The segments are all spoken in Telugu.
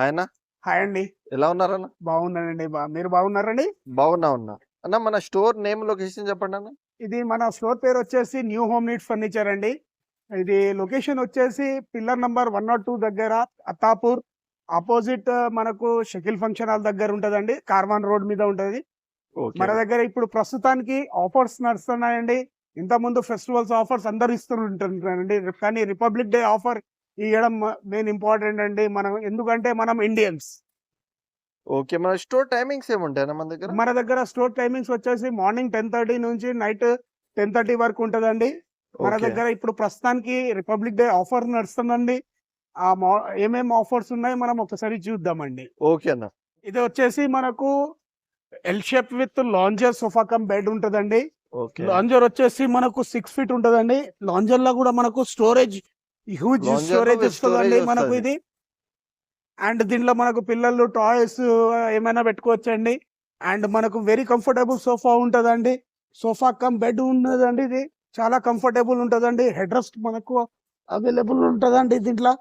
హాయ్ హాయ్ అండి. ఎలా ఉన్నారన్న? బాగున్నానండి. మీరు బాగున్నారండి? బాగున్నా ఉన్నా. అన్న మన స్టోర్ నేమ్ లొకేషన్ చెప్పండి అన్న. ఇది మన స్టోర్ పేరు వచ్చేసి న్యూ హోమ్ నీడ్స్ ఫర్నిచర్ అండి. ఇది లొకేషన్ వచ్చేసి pillar number one nought two దగ్గర అత్తాపూర్. ఆపోజిట్ మనకు షకిల్ ఫంక్షన్ హాల్ దగ్గర ఉంటదండి. కార్వాన్ రోడ్ మీద ఉంటది. మన దగ్గర ఇప్పుడు ప్రస్తుతానికి ఆఫర్స్ నడుస్తున్నాయండి. ఇంత ముందు ఫెస్టివల్స్ ఆఫర్స్ అందరు ఇస్తుంటారండి కానీ రిపబ్లిక్ డే ఆఫర్ ఇవ్వడం మెయిన్ ఇంపార్టెంట్ అండి మనం ఎందుకంటే మనం ఇండియన్స్ ఓకే మన స్టోర్ టైమింగ్స్ ఏముంటాయన్న మన దగ్గర? మన దగ్గర స్టోర్ టైమింగ్స్ వచ్చేసి మార్నింగ్ టెన్ థర్టీ నుంచి నైట్ టెన్ థర్టీ వరకు ఉంటదండి. మన. దగ్గర ఇప్పుడు ప్రస్తుతానికి రిపబ్లిక్ డే ఆఫర్ నడుస్తుందండి. ఆ మా- ఏమేం ఆఫర్స్ ఉన్నాయి మనం ఒకసారి చూద్దామండి. ఓకే అన్న. ఇది వచ్చేసి మనకు L shape with lounger sofa cum bed ఉంటదండి. ఓకే. లాంజర్ వచ్చేసి మనకు సిక్స్ ఫీట్ ఉంటదండి. లాంజర్లో కూడా మనకు స్టోరేజ్ హ్యూజ్ స్టోరేజ్ వస్తుందండి మనకు. ఇది. అండ్ దీంట్లో మనకు పిల్లలు టాయ్స్ ఏమైనా పెట్టుకోవచ్చండి. అండ్ మనకు వెరీ కంఫర్టబుల్ సోఫా ఉంటదండి. సోఫా కమ్ బెడ్ ఉన్నదండి ఇది. చాలా కంఫర్టబుల్ ఉంటదండి. హెడ్ రెస్ట్ మనకు అవైలబుల్ ఉంటదండి దీంట్లో.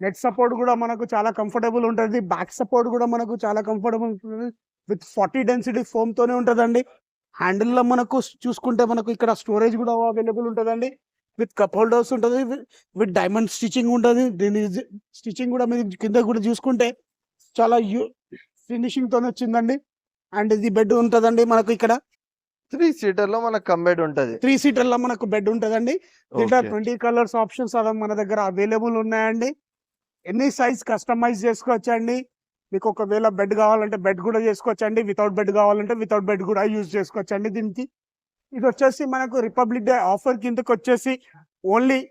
నెట్ సపోర్ట్ కూడా మనకు చాలా కంఫర్టబుల్ ఉంటుంది. బ్యాక్ సపోర్ట్ కూడా మనకు చాలా కంఫర్టబుల్ ఉంటుంది. విత్ ఫార్టీ డెన్సిటీ ఫోమ్ తోనే ఉంటదండి. హ్యాండిల్లో మనకు చూసుకుంటే మనకు ఇక్కడ స్టోరేజ్ కూడా అవైలబుల్ ఉంటదండి. విత్ కప్ హోల్డర్స్ ఉంటుంది విత్ డైమండ్ స్టిచ్చింగ్ ఉంటుంది దీని స్టిచ్చింగ్ కూడా మీరు కింద కూడా చూసుకుంటే చాలా ఫినిషింగ్ తోనే వచ్చిందండి. అండ్ ఇది బెడ్ ఉంటదండి మనకు ఇక్కడ. త్రీ సీటర్లో మనకు కంబైడ్ ఉంటది. త్రీ సీటర్లో మనకు బెడ్ ఉంటదండి. దీంట్లో. ట్వంటీ కలర్స్ ఆప్షన్స్ అలా మన దగ్గర అవైలబుల్ ఉన్నాయండి. ఎన్ని సైజ్ కస్టమైజ్ చేసుకోవచ్చండి? మీకు ఒకవేళ బెడ్ కావాలంటే బెడ్ కూడా చేసుకోవచ్చండి. వితౌట్ బెడ్ కావాలంటే వితౌట్ బెడ్ కూడా యూజ్ చేసుకోవచ్చండి దీనికి. ఇది వచ్చేసి మనకు రిపబ్లిక్ డే ఆఫర్ కిందకి వచ్చేసి only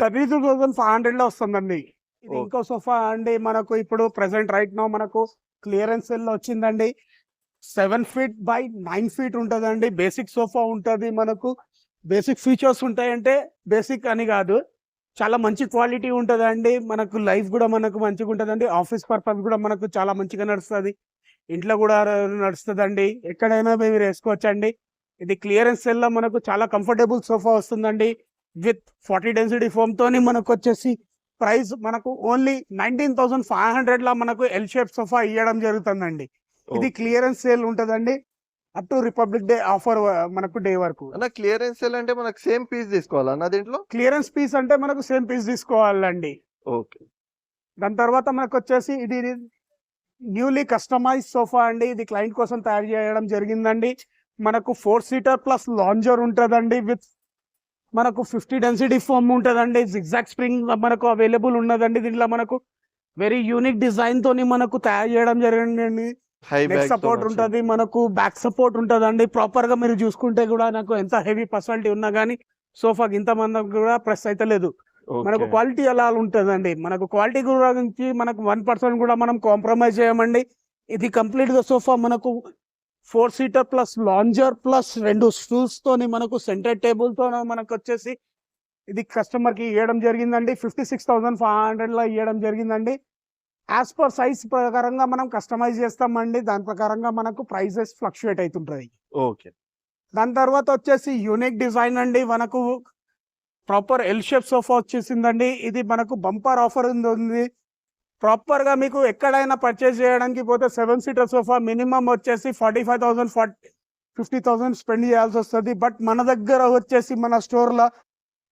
thirty two thousand five హండ్రెడ్లో వస్తుందండి. ఇది. ఇంకో సోఫా అండి. మనకు ఇప్పుడు ప్రెసెంట్ రైట్ నో మనకు క్లియరెన్స్లో వచ్చిందండి. Seven feet by nine feet ఉంటుందండి. బేసిక్ సోఫా ఉంటుంది మనకు. బేసిక్ ఫీచర్స్ ఉంటాయంటే బేసిక్ అని కాదు. చాలా మంచి క్వాలిటీ ఉంటుందండి. మనకు లైఫ్ కూడా మనకు మంచిగా ఉంటుందండి. ఆఫీస్ పర్పస్ కూడా మనకు చాలా మంచిగా నడుస్తుంది. ఇంట్లో కూడా నడుస్తుందండి. ఎక్కడైనా మీరు వేసుకోవచ్చండి. ఇది క్లియరెన్స్ సెల్లో మనకు చాలా కంఫర్టబుల్ సోఫా వస్తుందండి. విత్ ఫార్టీ డెన్సిటీ ఫోమ్ తోని మనకు వచ్చేసి ప్రైస్ మనకు only nineteen thousand five hundred లా మనకు ఎల్ షేప్ సోఫా ఇవ్వడం జరుగుతుందండి. ఇది క్లియరెన్స్ సేల్ ఉంటదండి. Up to republic day offer మనకు డే వరకు. అన్న క్లియరెన్స్ సేల్ అంటే మనకు సేమ్ పీస్ తీసుకోవాలా అన్న దీంట్లో? క్లియరెన్స్ పీస్ అంటే మనకు సేమ్ పీస్ తీసుకోవాలండి. ఓకే. దాని తర్వాత మనకు వచ్చేసి ఇది న్యూలీ కస్టమైజ్ సోఫా అండి. ఇది క్లయింట్ కోసం తయారు చేయడం జరిగిందండి. మనకు ఫోర్ సీటర్ ప్లస్ లాంజర్ ఉంటుందండి విత్ మనకు ఫిఫ్టీ డెన్సిటీ ఫోమ్ ఉంటుందండి. జిగ్జాక్ స్ప్రింగ్ మనకు అవైలబుల్ ఉన్నదండి. దీంట్లో మనకు వెరీ యూనిక్ డిజైన్ తోని మనకు తయారు చేయడం జరిగిందండి. నెక్ సపోర్ట్ ఉంటది మనకు బ్యాక్ సపోర్ట్ ఉంటదండి. ప్రాపర్గా మీరు చూసుకుంటే కూడా నాకు ఎంత హెవీ పర్సనాలిటీ ఉన్నా కానీ సోఫాకి ఇంత మంది కూడా ప్రెస్ అయితే లేదు. మనకు క్వాలిటీ అలా ఉంటదండి. మనకు క్వాలిటీ గురించి మనకు వన్ పర్సెంట్ కూడా మనం కాంప్రమైజ్ చేయమండి. ఇది కంప్లీట్గా సోఫా మనకు four seater plus lounger plus రెండు స్టూల్స్ తోని మనకు సెంటర్ టేబుల్తో మనకు వచ్చేసి ఇది కస్టమర్కి ఇవ్వడం జరిగిందండి. ఫిఫ్టీ సిక్స్ థౌసండ్ ఫైవ్ హండ్రెడ్లో ఇవ్వడం జరిగిందండి. యాజ్ పర్ సైజ్ ప్రకారంగా మనం కస్టమైజ్ చేస్తామండి. దాని ప్రకారంగా మనకు ప్రైసెస్ ఫ్లక్చుయేట్ అవుతుంటది ఓకే. దాని తర్వాత వచ్చేసి యూనిక్ డిజైన్ అండి. మనకు ప్రాపర్ ఎల్ షేప్ సోఫా వచ్చేసిందండి. ఇది మనకు బంపర్ ఆఫర్ ఉంది. ప్రాపర్గా మీకు ఎక్కడైనా పర్చేస్ చేయడానికి పోతే సెవెన్ సీటర్ సోఫా మినిమం వచ్చేసి forty five thousand forty fifty thousand spend చేయాల్సి వస్తుంది. బట్ మన దగ్గర వచ్చేసి మన స్టోర్లో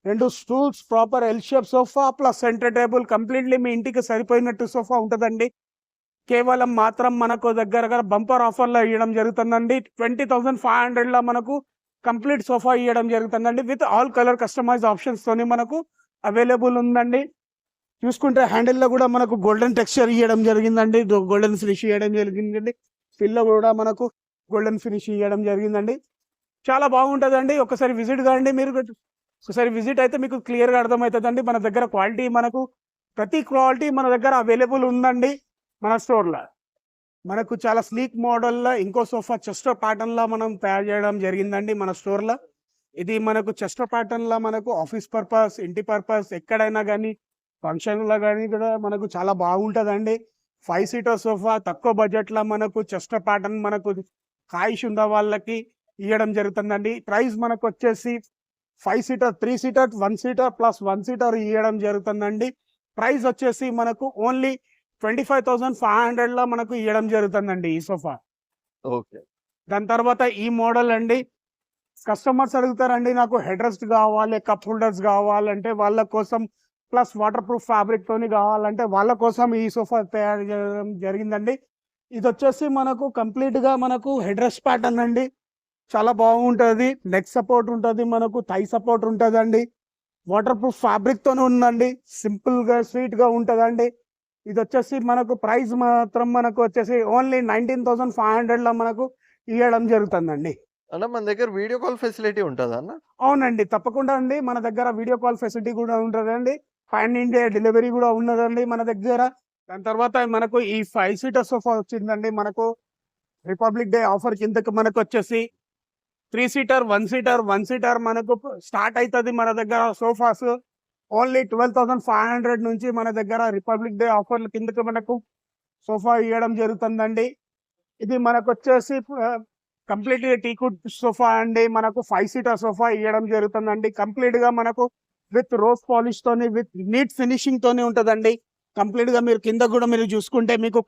రెండు stools proper L shape sofa plus centre table completely మీ ఇంటికి సరిపోయినట్టు సోఫా ఉంటుందండి. కేవలం మాత్రం మనకు దగ్గర బంపర్ ఆఫర్లో ఇవ్వడం జరుగుతుందండి. ట్వంటీ థౌసండ్ ఫైవ్ హండ్రెడ్లో మనకు కంప్లీట్ సోఫా ఇవ్వడం జరుగుతుందండి. With all colour customise options తోని మనకు అవైలబుల్ ఉందండి. చూసుకుంటే హ్యాండిల్లో కూడా మనకు గోల్డెన్ టెక్స్చర్ ఇవ్వడం జరిగిందండి. గోల్డెన్ ఫినిష్ ఇవ్వడం జరిగిందండి. పిల్ల కూడా మనకు గోల్డెన్ ఫినిష్ ఇవ్వడం జరిగిందండి. చాలా బాగుంటుందండి. ఒకసారి విజిట్ కాండి మీరు. ఒకసారి విజిట్ అయితే మీకు క్లియర్గా అర్థమవుతుందండి. మన దగ్గర క్వాలిటీ మనకు ప్రతి క్వాలిటీ మన దగ్గర అవైలబుల్ ఉందండి మన స్టోర్లో మనకు చాలా స్లీక్ మోడల్లో ఇంకో సోఫా చెస్టో ప్యాటర్న్లో మనం తయారు చేయడం జరిగిందండి మన స్టోర్లో ఇది మనకు చెస్టో ప్యాటర్న్లో మనకు ఆఫీస్ పర్పస్ ఇంటి పర్పస్ ఎక్కడైనా కానీ ఫంక్షన్లో కానీ కూడా మనకు చాలా బాగుంటుందండి. ఫైవ్ సీటర్ సోఫా తక్కువ బడ్జెట్లో మనకు చెస్టర్ ప్యాటర్న్ మనకు కాయిష్ ఉన్న వాళ్ళకి ఇవ్వడం జరుగుతుందండి. ప్రైస్ మనకు వచ్చేసి five seater three seater one seater plus one seater ఇవ్వడం జరుగుతుందండి. ప్రైస్ వచ్చేసి మనకు only twenty five thousand five హండ్రెడ్లో మనకు ఇవ్వడం జరుగుతుందండి ఈ సోఫా ఓకే. దాని తర్వాత ఈ మోడల్ అండి. కస్టమర్స్ అడుగుతారండి నాకు హెడ్ రెస్ట్ కావాలి కప్ హోల్డర్స్ కావాలంటే వాళ్ళ కోసం ప్లస్ వాటర్ ప్రూఫ్ ఫ్యాబ్రిక్ తోని కావాలంటే వాళ్ళ కోసం ఈ సోఫా తయారు చేయడం జరిగిందండి. ఇది వచ్చేసి మనకు కంప్లీట్గా మనకు హెడ్ రెస్ట్ ప్యాటర్న్ అండి. చాలా బాగుంటుంది. నెక్ సపోర్ట్ ఉంటుంది మనకు థై సపోర్ట్ ఉంటుందండి. వాటర్ ప్రూఫ్ ఫ్యాబ్రిక్ తోనే ఉందండి. సింపుల్గా స్వీట్గా ఉంటుందండి. ఇది వచ్చేసి మనకు ప్రైస్ మాత్రం మనకు వచ్చేసి ఓన్లీ నైన్టీన్ థౌసండ్ ఫైవ్ హండ్రెడ్లో మనకు ఇవ్వడం జరుగుతుందండి. అన్న మన దగ్గర వీడియో కాల్ ఫెసిలిటీ ఉంటుందా అన్న? అవునండి. తప్పకుండా అండి. మన దగ్గర వీడియో కాల్ ఫెసిలిటీ కూడా ఉంటుందండి. ఫైన్ ఇండియా డెలివరీ కూడా ఉన్నదండి మన దగ్గర. దాని తర్వాత మనకు ఈ ఫైవ్ సీటర్ సోఫా వచ్చిందండి. మనకు రిపబ్లిక్ డే ఆఫర్ కిందకి మనకు వచ్చేసి three seater one seater one seater మనకు స్టార్ట్ అవుతుంది మన దగ్గర sofas. Only twelve thousand five hundred నుంచి మన దగ్గర రిపబ్లిక్ డే ఆఫర్ల కిందకి మనకు సోఫా ఇవ్వడం జరుగుతుందండి. ఇది మనకు వచ్చేసి కంప్లీట్ టీకుడ్ సోఫా అండి. మనకు ఫైవ్ సీటర్ సోఫా ఇవ్వడం జరుగుతుందండి. కంప్లీట్గా మనకు విత్ రోజ్ పాలిష్ తోని విత్ నీట్ ఫినిషింగ్ తోనే ఉంటుందండి. కంప్లీట్గా మీరు కింద కూడా మీరు చూసుకుంటే మీకు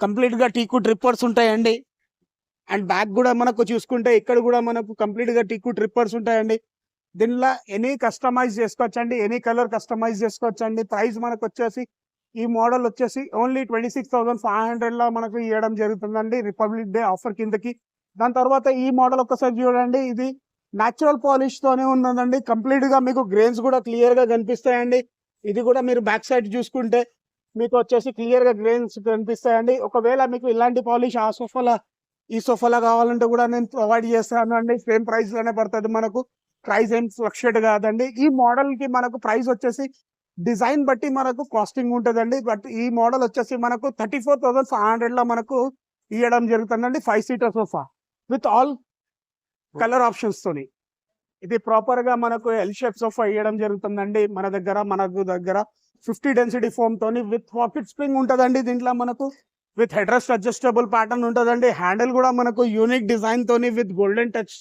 కంప్లీట్గా టీకు ట్రిప్పర్స్ ఉంటాయండి. అండ్ బ్యాక్ కూడా మనకు చూసుకుంటే ఇక్కడ కూడా మనకు కంప్లీట్గా టీకు ట్రిప్పర్స్ ఉంటాయండి. దీనిలో ఎనీ కస్టమైజ్ చేసుకోవచ్చండి ఎనీ కలర్ కస్టమైజ్ చేసుకోవచ్చండి. ప్రైస్ మనకు వచ్చేసి ఈ మోడల్ వచ్చేసి only twenty six thousand five హండ్రెడ్లో మనకు ఇవ్వడం జరుగుతుందండి. రిపబ్లిక్ డే ఆఫర్ కిందకి. దాని తర్వాత ఈ మోడల్ ఒక్కసారి చూడండి. ఇది న్యాచురల్ పాలిష్ తోనే ఉన్నదండి. కంప్లీట్గా మీకు గ్రెయిన్స్ కూడా క్లియర్గా కనిపిస్తాయండి. ఇది కూడా మీరు బ్యాక్ సైడ్ చూసుకుంటే మీకు వచ్చేసి క్లియర్గా గ్రెయిన్స్ కనిపిస్తాయండి. ఒకవేళ మీకు ఇలాంటి పాలిష్ ఆ సోఫాల ఈ సోఫాలో కావాలంటే కూడా నేను ప్రొవైడ్ చేస్తాను అండి. సేమ్ ప్రైస్లోనే పడుతుంది మనకు. ప్రైస్ ఏం ఫ్లక్చుయేట్ కాదండి. ఈ మోడల్కి మనకు ప్రైస్ వచ్చేసి డిజైన్ బట్టి మనకు కాస్టింగ్ ఉంటుందండి. బట్ ఈ మోడల్ వచ్చేసి మనకు థర్టీ ఫోర్ థౌసండ్ ఫైవ్ హండ్రెడ్లో మనకు ఇవ్వడం జరుగుతుందండి. Five seater sofa with all colour options తోని. ఇది ప్రాపర్గా మనకు ఎల్ షేప్ సోఫా ఇవ్వడం జరుగుతుందండి. మన దగ్గర మనకు దగ్గర ఫిఫ్టీ డెన్సిటీ ఫోమ్ తోని విత్ పాకెట్ స్ప్రింగ్ ఉంటుందండి దీంట్లో మనకు. With head rest adjustable pattern ఉంటుందండి. హ్యాండిల్ కూడా మనకు యూనిక్ డిజైన్ తోని విత్ గోల్డెన్ టచ్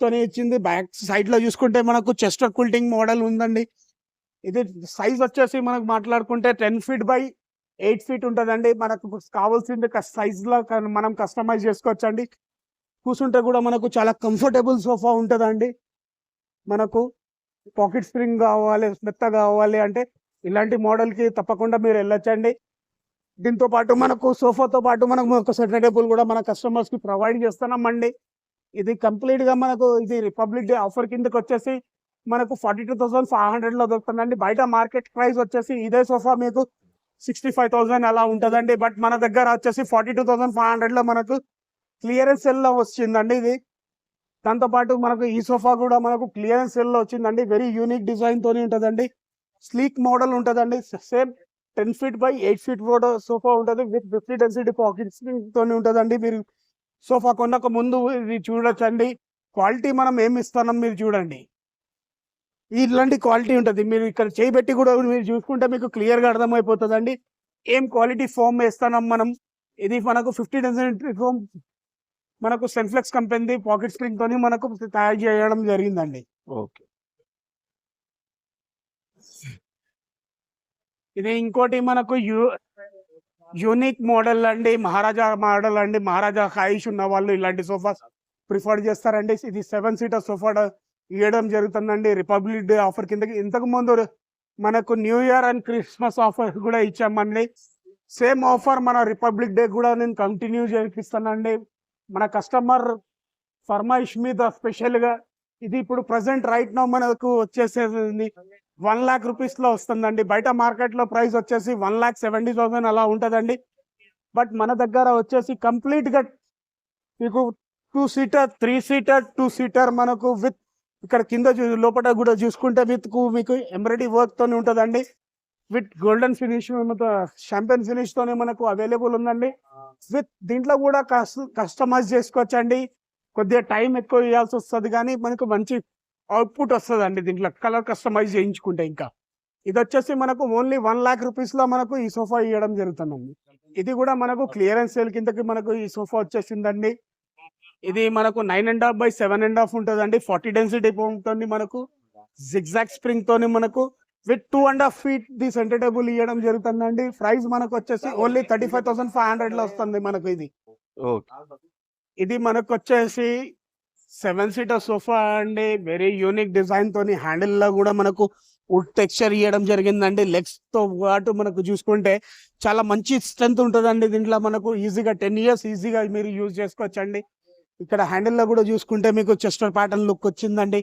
తోని ఇచ్చింది. బ్యాక్ సైడ్లో చూసుకుంటే మనకు చెస్ట్ కుల్టింగ్ మోడల్ ఉందండి. ఇది సైజ్ వచ్చేసి మనకు మాట్లాడుకుంటే ten feet by eight feet ఉంటుందండి. మనకు కావాల్సింది సైజ్లో మనం కస్టమైజ్ చేసుకోవచ్చండి. కూర్చుంటే కూడా మనకు చాలా కంఫర్టబుల్ సోఫా ఉంటుందండి. మనకు పాకెట్ స్ప్రింగ్ కావాలి మెత్త కావాలి అంటే ఇలాంటి మోడల్కి తప్పకుండా మీరు వెళ్ళొచ్చండి. దీంతో పాటు మనకు సోఫాతో పాటు మనకు ఒక సెట్ టేబుల్ కూడా మన కస్టమర్స్కి ప్రొవైడ్ చేస్తున్నామండి ఇది కంప్లీట్గా మనకు ఇది రిపబ్లిక్ డే ఆఫర్ కిందకి వచ్చేసి మనకు ఫార్టీ టూ థౌసండ్ ఫైవ్ హండ్రెడ్లో దొరుకుతుందండి. బయట మార్కెట్ ప్రైస్ వచ్చేసి ఇదే సోఫా మీకు సిక్స్టీ ఫైవ్ థౌసండ్ అలా ఉంటుందండి. బట్ మన దగ్గర వచ్చేసి ఫార్టీ టూ థౌసండ్ ఫైవ్ హండ్రెడ్లో మనకు క్లియరెన్స్ సెల్లో వచ్చిందండి ఇది. దాంతోపాటు మనకు ఈ సోఫా కూడా మనకు క్లియరెన్స్ సెల్లో వచ్చిందండి. వెరీ యూనిక్ డిజైన్ తోని ఉంటుందండి. స్లీక్ మోడల్ ఉంటుందండి. Same ten feet by eight feet కూడా సోఫా ఉంటుంది. విత్ ఫిఫ్టీ డెన్సిటీ పాకెట్స్ తోని ఉంటుందండి. మీరు సోఫా కొనక ముందు ఇది చూడొచ్చండి. క్వాలిటీ మనం ఏమి ఇస్తున్నాం మీరు చూడండి. ఇలాంటి క్వాలిటీ ఉంటుంది. మీరు ఇక్కడ చేయబెట్టి కూడా మీరు చూసుకుంటే మీకు క్లియర్గా అర్థమైపోతుందండి. ఏం క్వాలిటీ ఫోమ్ వేస్తున్నాం మనం. ఇది మనకు ఫిఫ్టీ డెన్సిటీ ఫోమ్ మనకు సెన్ఫ్లెక్స్ కంపెనీ పాకెట్ స్ప్రింగ్ తోని మనకు తయారు చేయడం జరిగిందండి. ఓకే. ఇది ఇంకోటి మనకు యూ యూనిక్ మోడల్ అండి మహారాజా మోడల్ అండి మహారాజా హాయిష్ ఉన్న వాళ్ళు ఇలాంటి సోఫాస్ ప్రిఫర్ చేస్తారండి. ఇది సెవెన్ సీటర్ సోఫా ఇవ్వడం జరుగుతుందండి. రిపబ్లిక్ డే ఆఫర్ కిందకి ఇంతకు ముందు మనకు new year and Christmas offer కూడా ఇచ్చామండి. సేమ్ ఆఫర్ మన రిపబ్లిక్ డే కూడా నేను కంటిన్యూ చేపిస్తానండి. మన కస్టమర్ ఫర్మాయిష్ మీద స్పెషల్గా ఇది ఇప్పుడు ప్రజెంట్ రైట్ నో మనకు వచ్చేసేది వన్ ల్యాక్ రూపీస్లో వస్తుందండి. బయట మార్కెట్లో ప్రైస్ వచ్చేసి వన్ లాక్ సెవెంటీ థౌసండ్ అలా ఉంటుందండి. బట్ మన దగ్గర వచ్చేసి కంప్లీట్గా మీకు two seater three seater two seater మనకు విత్ ఇక్కడ కింద చూ- లోపల కూడా చూసుకుంటే విత్ మీకు ఎంబ్రాయిడరీ వర్క్ తోనే ఉంటుందండి. With golden finish champagne finish తోనే మనకు అవైలబుల్ ఉందండి. విత్ దీంట్లో కూడా కస్టమైజ్ చేసుకోవచ్చండి. కొద్దిగా టైం ఎక్కువ ఇవ్వాల్సి వస్తుంది కానీ మనకు మంచి అవుట్పుట్ వస్తుందండి దీంట్లో. కలర్ కస్టమైజ్ చేయించుకుంటే ఇంకా. ఇది వచ్చేసి మనకు ఓన్లీ వన్ లాక్ రూపీస్లో మనకు ఈ సోఫా ఇవ్వడం జరుగుతుందండి. ఇది కూడా మనకు క్లియరెన్స్ సేల్ కిందకి మనకు ఈ సోఫా వచ్చేసిందండి. ఇది మనకు nine and half by seven and half ఉంటుందండి. ఫార్టీ డెన్సిటీ తోని మనకు జిగ్జాక్ స్ప్రింగ్ తోని మనకు with two and half feet the centre table ఇవ్వడం జరుగుతుందండి. ప్రైస్ మనకు వచ్చేసి only thirty five thousand five హండ్రెడ్లో వస్తుంది మనకు ఇది. ఇది మనకు వచ్చేసి సెవెన్ సీటర్ సోఫా అండి. వెరీ యూనిక్ డిజైన్ తోని హ్యాండిల్లో కూడా మనకు వుడ్ టెక్స్చర్ ఇవ్వడం జరిగిందండి. లెగ్స్తో పాటు మనకు చూసుకుంటే చాలా మంచి స్ట్రెంత్ ఉంటుందండి. దీంట్లో మనకు ఈజీగా టెన్ ఇయర్స్ ఈజీగా మీరు యూజ్ చేసుకోవచ్చండి. ఇక్కడ హ్యాండిల్లో కూడా చూసుకుంటే మీకు చెస్టర్ ప్యాటర్న్ లుక్ వచ్చిందండి.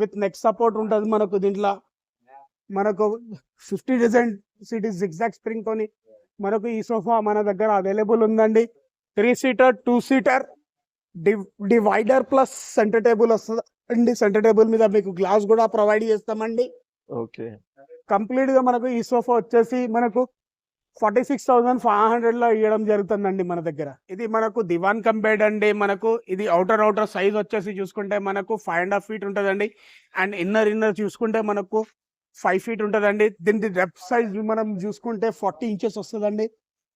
విత్ నెక్ సపోర్ట్ ఉంటుంది మనకు దీంట్లో. మనకు fifty density zigzag spring తోని మనకు ఈ సోఫా మన దగ్గర అవైలబుల్ ఉందండి. Three seater two seater divider plus centre table వస్తుంది అండి సెంటర్ టేబుల్ మీద మీకు గ్లాస్ కూడా ప్రొవైడ్ చేస్తామండి. ఓకే కంప్లీట్గా మనకు ఈ సోఫా వచ్చేసి మనకు ఫార్టీ సిక్స్ థౌసండ్ ఫైవ్ హండ్రెడ్లో ఇవ్వడం జరుగుతుందండి మన దగ్గర. ఇది మనకు దివాన్ కమ్ బెడ్ అండి. మనకు ఇది అవుటర్ అవుటర్ సైజ్ వచ్చేసి చూసుకుంటే మనకు ఫైవ్ అండ్ హాఫ్ ఫీట్ ఉంటుందండి. అండ్ ఇన్నర్ ఇన్నర్ చూసుకుంటే మనకు ఫైవ్ ఫీట్ ఉంటుందండి. దీని రెప్ సైజ్ మనం చూసుకుంటే ఫార్టీ ఇంచెస్ వస్తుందండి.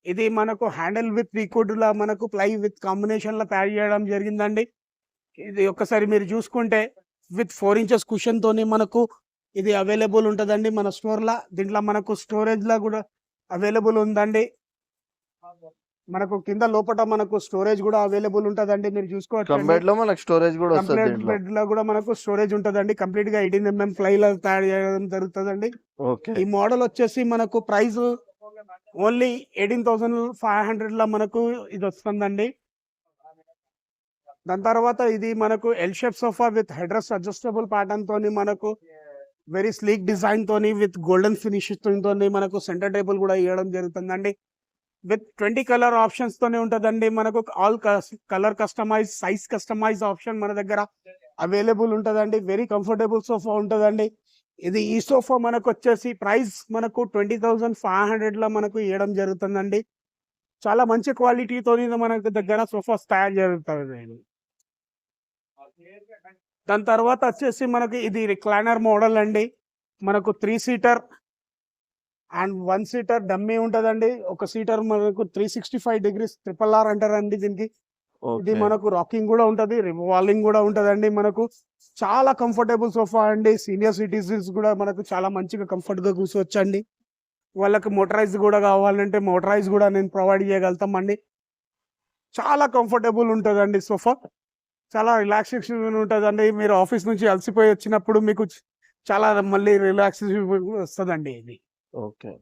ఇది మనకు హ్యాండిల్ విత్ రికోడ్ మనకు ప్లై విత్ కాంబినేషన్లో తయారు చేయడం జరిగిందండి. ఇది ఒక్కసారి మీరు చూసుకుంటే విత్ ఫోర్ ఇంచెస్ కుషన్తోని మనకు ఇది అవైలబుల్ ఉంటుందండి మన స్టోర్లో దీంట్లో మనకు స్టోరేజ్లో కూడా అవైలబుల్ ఉందండి. మనకు కింద లోపల మనకు స్టోరేజ్ కూడా అవైలబుల్ ఉంటుందండి మీరు చూసుకోవచ్చు లో మనకు స్టోరేజ్ కూడా వస్తుంది కంప్లీట్ దీంట్లో. బెడ్లో కూడా మనకు స్టోరేజ్ ఉంటుందండి. కంప్లీట్గా ఎయిటీన్ ఎంఎం ప్లై లో తయారు చేయడం జరుగుతుందండి. ఈ మోడల్ వచ్చేసి మనకు price only eighteen thousand five హండ్రెడ్లో మనకు ఇది వస్తుందండి. దాని తర్వాత ఇది మనకు L shape sofa with headrest adjustable pattern తోని మనకు వెరీ స్లీక్ డిజైన్ తోని విత్ గోల్డెన్ ఫినిష్ తోని మనకు సెంటర్ టేబుల్ కూడా ఇవ్వడం జరుగుతుందండి. విత్ ట్వంటీ కలర్ ఆప్షన్స్ తోనే ఉంటుందండి. మనకు all colour customise size customise option మన దగ్గర అవైలబుల్ ఉంటుందండి. వెరీ కంఫర్టబుల్ సోఫా ఉంటుందండి. ఇది ఈ సోఫా మనకు వచ్చేసి ప్రైస్ మనకు ట్వంటీ థౌజండ్ ఫైవ్ హండ్రెడ్లో మనకు ఇవ్వడం జరుగుతుందండి. చాలా మంచి క్వాలిటీతో మనకు దగ్గర సోఫాస్ తయారు జరుగుతుంది దాని తర్వాత వచ్చేసి మనకి ఇది రిక్లైనర్ మోడల్ అండి. మనకు three seater and one seater dummy ఉంటుందండి. ఒక సీటర్ మనకు three sixty five degrees triple R అంటారండి దీనికి. ఇది మనకు రాకింగ్ కూడా ఉంటది రివాల్వింగ్ కూడా ఉంటదండి మనకు. చాలా కంఫర్టబుల్ సోఫా అండి. సీనియర్ సిటిజన్స్ కూడా మనకు చాలా మంచిగా కంఫర్ట్గా కూర్చోవచ్చండి. వాళ్ళకి మోటరైజ్ కూడా కావాలంటే మోటరైజ్ కూడా నేను ప్రొవైడ్ చేయగలుగుతామండి. చాలా కంఫర్టబుల్ ఉంటుందండి సోఫా చాలా రిలాక్సేషన్ ఉంటుందండి. మీరు ఆఫీస్ నుంచి అలసిపోయి వచ్చినప్పుడు మీకు చాలా మళ్ళీ రిలాక్సేషన్ వస్తుందండి ఇది. ఓకే.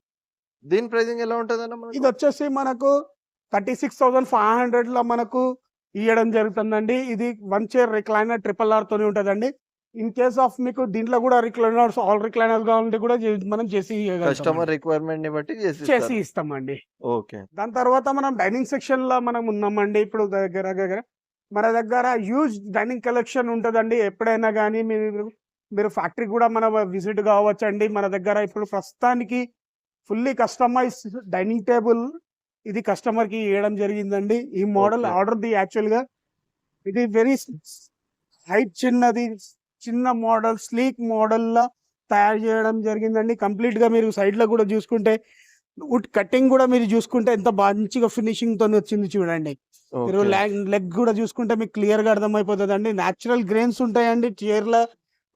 దీని ప్రైజింగ్ ఎలా ఉంటుందన్న మనకు? ఇది వచ్చేసి మనకు థర్టీ సిక్స్ థౌసండ్ ఫైవ్ హండ్రెడ్లో మనకు ఇవ్వడం జరుగుతుందండి. ఇది one chair recliner triple R తోని ఉంటుందండి. ఇన్ కేస్ ఆఫ్ మీకు దీంట్లో కూడా రిక్లైనర్స్ ఆల్ రిక్లైనర్స్ కావాలంటే కూడా చే- మనం చేసి. కస్టమర్ రిక్వైర్మెంట్ని బట్టి చేసి చేసి. ఇస్తామండి. ఓకే. దాని తర్వాత మనం డైనింగ్ సెక్షన్లో మనం ఉన్నామండి. ఇప్పుడు దగ్గర దగ్గర మన దగ్గర హ్యూజ్ డైనింగ్ కలెక్షన్ ఉంటుందండి. ఎప్పుడైనా కానీ మీరు మీరు ఫ్యాక్టరీ కూడా మన విజిట్ కావచ్చండి. మన దగ్గర ఇప్పుడు ప్రస్తుతానికి ఫుల్లీ కస్టమైజ్ డైనింగ్ టేబుల్ ఇది కస్టమర్కి ఇవ్వడం జరిగిందండి. ఈ మోడల్. ఆర్డర్ ది యాక్చువల్గా ఇది వెరీ హైట్ చిన్నది చిన్న మోడల్ స్లీక్ మోడల్ లా తయారు చేయడం జరిగిందండి. కంప్లీట్గా మీరు సైడ్లో కూడా చూసుకుంటే వుడ్ కటింగ్ కూడా మీరు చూసుకుంటే ఎంత మంచిగా ఫినిషింగ్తో వచ్చింది చూడండి. మీరు లెగ్ కూడా చూసుకుంటే మీకు క్లియర్గా అర్థమైపోతుంది అండి న్యాచురల్ గ్రెయిన్స్ ఉంటాయండి చైర్లో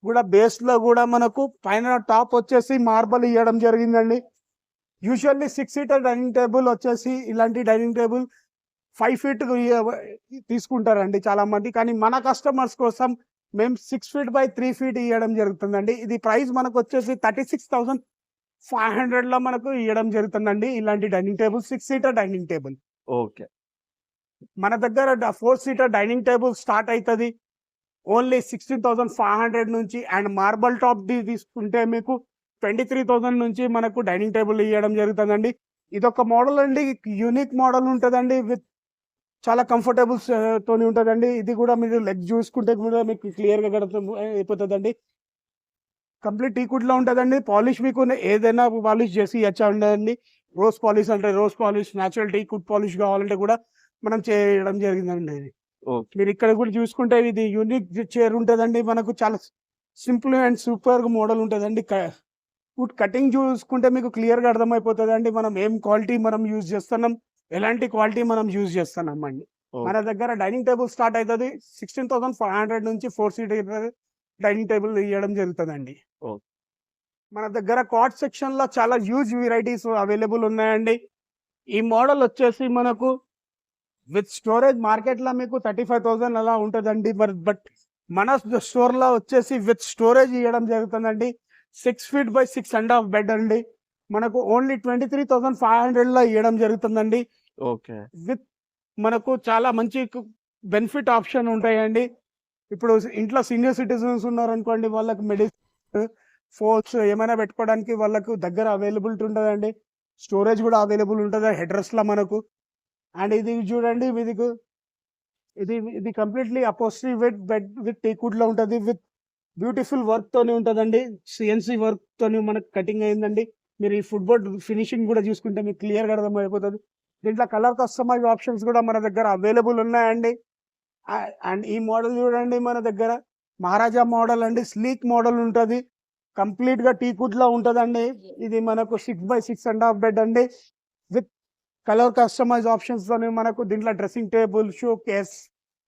కూడా బేస్లో కూడా మనకు పైన టాప్ వచ్చేసి మార్బల్ ఇవ్వడం జరిగిందండి. Usually six seater dining table వచ్చేసి ఇలాంటి డైనింగ్ టేబుల్ ఫైవ్ ఫీట్ తీసుకుంటారండి చాలా మంది కానీ మన కస్టమర్స్ కోసం మేము six feet by three feet ఇవ్వడం జరుగుతుందండి. ఇది ప్రైస్ మనకు వచ్చేసి థర్టీ సిక్స్ థౌసండ్ ఫైవ్ హండ్రెడ్లో మనకు ఇవ్వడం జరుగుతుందండి ఇలాంటి dining table six seater dining table okay మన దగ్గర four seater dining table start అవుతుంది only sixteen thousand five hundred నుంచి అండ్ మార్బల్ టాప్ తీసుకుంటే మీకు ట్వంటీ త్రీ థౌసండ్ నుంచి మనకు డైనింగ్ టేబుల్ ఇవ్వడం జరుగుతుందండి. ఇదొక మోడల్ అండి యూనిక్ మోడల్ ఉంటుందండి విత్ చాలా కంఫర్టబుల్స్ తోని ఉంటుందండి. ఇది కూడా మీరు లెగ్ చూసుకుంటే కూడా మీకు క్లియర్గా అయిపోతుందండి. కంప్లీట్ టీ లో ఉంటుందండి. పాలిష్ మీకు ఏదైనా పాలిష్ చేసి ఇచ్చా ఉండదండి రోజ్ పాలిష్ అంటే rose polish natural teakwood polish కావాలంటే కూడా మనం చేయడం జరిగిందండి ఇది. మీరు ఇక్కడ కూడా చూసుకుంటే ఇది యూనిక్ చైర్ ఉంటుందండి. మనకు చాలా సింపుల్ అండ్ సూపర్ మోడల్ ఉంటుందండి. ఫుడ్ కటింగ్ చూసుకుంటే మీకు క్లియర్గా అర్థమైపోతుంది అండి మనం ఏం క్వాలిటీ మనం యూజ్ చేస్తున్నాం. ఎలాంటి క్వాలిటీ మనం యూజ్ చేస్తున్నాం అండి. మన దగ్గర డైనింగ్ టేబుల్ స్టార్ట్ అవుతుంది సిక్స్టీన్ థౌసండ్ ఫైవ్ హండ్రెడ్ నుంచి ఫోర్ సీటర్ డైనింగ్ టేబుల్ ఇవ్వడం జరుగుతుందండి. మన దగ్గర కాట్ సెక్షన్లో చాలా హ్యూజ్ వెరైటీస్ అవైలబుల్ ఉన్నాయండి. ఈ మోడల్ వచ్చేసి మనకు విత్ స్టోరేజ్ మార్కెట్లో మీకు థర్టీ ఫైవ్ థౌసండ్ అలా ఉంటుందండి. మరి బట్ మన స్టోర్లో వచ్చేసి విత్ స్టోరేజ్ ఇవ్వడం జరుగుతుందండి. Six feet by six and half bed అండి. మనకు only twenty three thousand five హండ్రెడ్లో ఇవ్వడం జరుగుతుందండి. ఓకే. విత్ మనకు చాలా మంచి బెనిఫిట్ ఆప్షన్ ఉంటాయండి. ఇప్పుడు ఇంట్లో సీనియర్ సిటిజన్స్ ఉన్నారనుకోండి వాళ్ళకి మెడిసిన్ ఫోన్స్ ఏమైనా పెట్టుకోవడానికి వాళ్ళకు దగ్గర అవైలబిలిటీ ఉంటుందండి. స్టోరేజ్ కూడా అవైలబుల్ ఉంటుంది? హెడ్లో మనకు అండ్ ఇది చూడండి మీకు ఇది ఇది completely upholstery with bed with టీకుడ్లో ఉంటుంది విత్ బ్యూటిఫుల్ వర్క్ తోని ఉంటుందండి. సిఎన్సి వర్క్ తోని మనకు కటింగ్ అయిందండి. మీరు ఈ ఫుట్బాల్ ఫినిషింగ్ కూడా చూసుకుంటే మీకు క్లియర్గా అర్థమైపోతుంది. దీంట్లో కలర్ కస్టమైజ్ ఆప్షన్స్ కూడా మన దగ్గర అవైలబుల్ ఉన్నాయండి. అండ్ ఈ మోడల్ చూడండి మన దగ్గర. మహారాజా మోడల్ అండి స్లీక్ మోడల్ ఉంటుంది. కంప్లీట్గా టీకుడ్లో ఉంటుందండి. ఇది మనకు six by six and half bed అండి. కలర్ కస్టమైజ్ ఆప్షన్స్ తోని మనకు దీంట్లో డ్రెస్సింగ్ టేబుల్ షో కేస్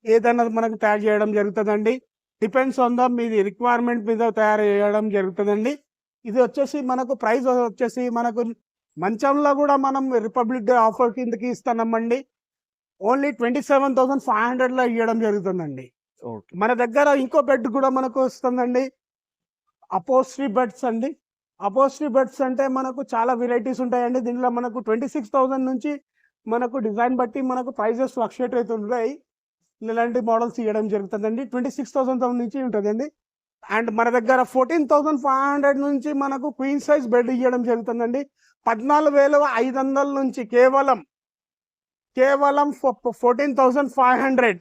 ఏదైనా మనకు తయారు చేయడం జరుగుతుందండి. డిపెండ్స్ ఆన్ ద మీది రిక్వైర్మెంట్ మీద తయారు చేయడం జరుగుతుందండి. ఇది వచ్చేసి మనకు ప్రైస్ వచ్చేసి మనకు మంచంలో కూడా మనం రిపబ్లిక్ డే ఆఫర్ కిందకి ఇస్తున్నామండి. Only twenty seven thousand five హండ్రెడ్లో ఇవ్వడం జరుగుతుందండి. ఓకే. మన దగ్గర ఇంకో బెడ్ కూడా మనకు వస్తుందండి. అపోస్ట్రీ బెడ్స్ అండి. అపోస్ట్రీ బెడ్స్ అంటే మనకు చాలా వెరైటీస్ ఉంటాయండి. దీనిలో మనకు ట్వంటీ సిక్స్ థౌసండ్ నుంచి మనకు డిజైన్ బట్టి మనకు ప్రైజెస్ ఫ్లక్చుయేట్ అవుతుంటాయి ఇలాంటి మోడల్స్ ఇవ్వడం జరుగుతుందండి. ట్వంటీ సిక్స్ థౌసండ్ నుంచి ఉంటుందండి. అండ్ మన దగ్గర ఫోర్టీన్ థౌసండ్ ఫైవ్ హండ్రెడ్ నుంచి మనకు క్వీన్ సైజ్ బెడ్ ఇవ్వడం జరుగుతుందండి. పద్నాలుగు వేల ఐదు వందల నుంచి కేవలం కేవలం ఫోర్టీన్ థౌసండ్ ఫైవ్ హండ్రెడ్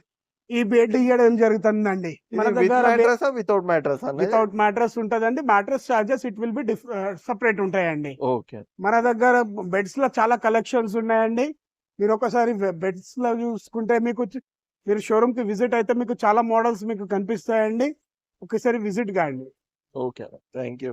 ఈ బెడ్ ఇవ్వడం జరుగుతుందండి? మన దగ్గర mattress without mattress without mattress ఉంటుందండి. Mattress charges it will be separate ఉంటాయండి. ఓకే. మన దగ్గర బెడ్స్లో చాలా కలెక్షన్స్ ఉన్నాయండి. మీరు ఒకసారి బెడ్స్లో చూసుకుంటే మీకు మీరు షోరూమ్కి విజిట్ అయితే మీకు చాలా మోడల్స్ మీకు కనిపిస్తాయండి. ఒకసారి విజిట్ కాండి. ఓకే. Thank you.